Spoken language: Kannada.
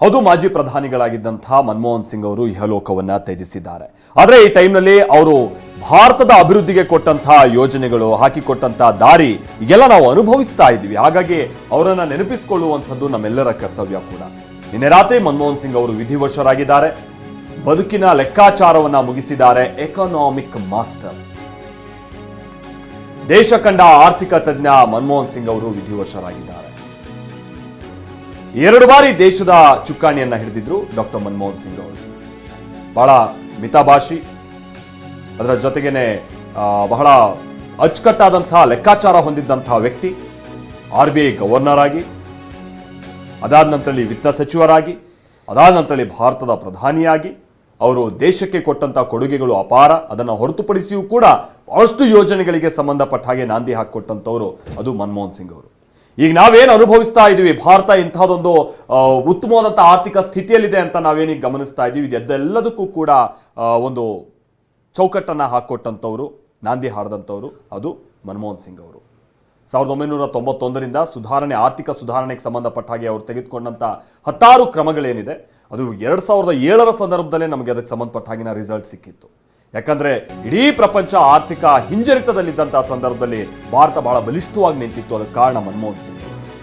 ಹೌದು, ಮಾಜಿ ಪ್ರಧಾನಿಗಳಾಗಿದ್ದಂತಹ ಮನಮೋಹನ್ ಸಿಂಗ್ ಅವರು ಇಹಲೋಕವನ್ನ ತ್ಯಜಿಸಿದ್ದಾರೆ. ಆದರೆ ಈ ಟೈಮ್ನಲ್ಲಿ ಅವರು ಭಾರತದ ಅಭಿವೃದ್ಧಿಗೆ ಕೊಟ್ಟಂತಹ ಯೋಜನೆಗಳು ಹಾಕಿಕೊಟ್ಟಂತಹ ದಾರಿ ಈಗೆಲ್ಲ ನಾವು ಅನುಭವಿಸ್ತಾ ಇದ್ವಿ ಹಾಗಾಗಿ ಅವರನ್ನು ನೆನಪಿಸಿಕೊಳ್ಳುವಂಥದ್ದು ನಮ್ಮೆಲ್ಲರ ಕರ್ತವ್ಯ ಕೂಡ. ನಿನ್ನೆ ರಾತ್ರಿ ಮನಮೋಹನ್ ಸಿಂಗ್ ಅವರು ವಿಧಿವಶರಾಗಿದ್ದಾರೆ. ಬದುಕಿನ ಲೆಕ್ಕಾಚಾರವನ್ನ ಮುಗಿಸಿದ್ದಾರೆ ಎಕನಾಮಿಕ್ ಮಾಸ್ಟರ್. ದೇಶ ಕಂಡ ಆರ್ಥಿಕ ತಜ್ಞ ಮನಮೋಹನ್ ಸಿಂಗ್ ಅವರು ವಿಧಿವಶರಾಗಿದ್ದಾರೆ. ಎರಡು ಬಾರಿ ದೇಶದ ಚುಕ್ಕಾಣಿಯನ್ನು ಹಿಡಿದಿದ್ರು ಡಾಕ್ಟರ್ ಮನಮೋಹನ್ ಸಿಂಗ್ ಅವರು. ಬಹಳ ಮಿತಭಾಷಿ. ಅದರ ಜೊತೆಗೇನೆ ಬಹಳ ಅಚ್ಚುಕಟ್ಟಾದಂತಹ ಲೆಕ್ಕಾಚಾರ ಹೊಂದಿದ್ದಂತಹ ವ್ಯಕ್ತಿ, ಆರ್ ಬಿ ಐ ಗವರ್ನರ್ ಆಗಿ, ಅದಾದ ನಂತರಲ್ಲಿ ವಿತ್ತ ಸಚಿವರಾಗಿ, ಅದಾದ ನಂತರಲ್ಲಿ ಭಾರತದ ಪ್ರಧಾನಿಯಾಗಿ, ಅವರು ದೇಶಕ್ಕೆ ಕೊಟ್ಟಂತ ಕೊಡುಗೆಗಳು ಅಪಾರ. ಅದನ್ನು ಹೊರತುಪಡಿಸಿಯೂ ಕೂಡ ಬಹಳಷ್ಟು ಯೋಜನೆಗಳಿಗೆ ಸಂಬಂಧಪಟ್ಟ ಹಾಗೆ ನಾಂದಿ ಹಾಕಿಕೊಟ್ಟಂಥವರು ಅದು ಮನಮೋಹನ್ ಸಿಂಗ್ ಅವರು. ಈಗ ನಾವೇನು ಅನುಭವಿಸ್ತಾ ಇದ್ದೀವಿ ಭಾರತ ಇಂಥದ್ದೊಂದು ಉತ್ತಮವಾದಂಥ ಆರ್ಥಿಕ ಸ್ಥಿತಿಯಲ್ಲಿದೆ ಅಂತ ನಾವೇನೀಗ ಗಮನಿಸ್ತಾ ಇದ್ದೀವಿ ಇದೆಲ್ಲದಕ್ಕೂ ಕೂಡ ಒಂದು ಚೌಕಟ್ಟನ್ನು ಹಾಕ್ಕೊಟ್ಟಂಥವ್ರು ನಾಂದಿ ಹಾಡದಂಥವ್ರು, ಅದು ಮನಮೋಹನ್ ಸಿಂಗ್ ಅವರು. ಸಾವಿರದ ಒಂಬೈನೂರ ತೊಂಬತ್ತೊಂದರಿಂದ ಸುಧಾರಣೆ, ಆರ್ಥಿಕ ಸುಧಾರಣೆಗೆ ಸಂಬಂಧಪಟ್ಟ ಹಾಗೆ ಅವರು ತೆಗೆದುಕೊಂಡಂಥ ಹತ್ತಾರು ಕ್ರಮಗಳೇನಿದೆ. ಅದು ಎರಡು ಸಾವಿರದ ಏಳರ ಸಂದರ್ಭದಲ್ಲೇ ನಮಗೆ ಅದಕ್ಕೆ ಸಂಬಂಧಪಟ್ಟ ಹಾಗಿನ ರಿಸಲ್ಟ್ ಸಿಕ್ಕಿತ್ತು. ಯಾಕಂದ್ರೆ ಇಡೀ ಪ್ರಪಂಚ ಆರ್ಥಿಕ ಹಿಂಜರಿತದಲ್ಲಿದ್ದಂತಹ ಸಂದರ್ಭದಲ್ಲಿ ಭಾರತ ಬಹಳ ಬಲಿಷ್ಠವಾಗಿ ನಿಂತಿತ್ತು. ಅದಕ್ಕೆ ಕಾರಣ ಮನಮೋಹನ್ ಸಿಂಗ್.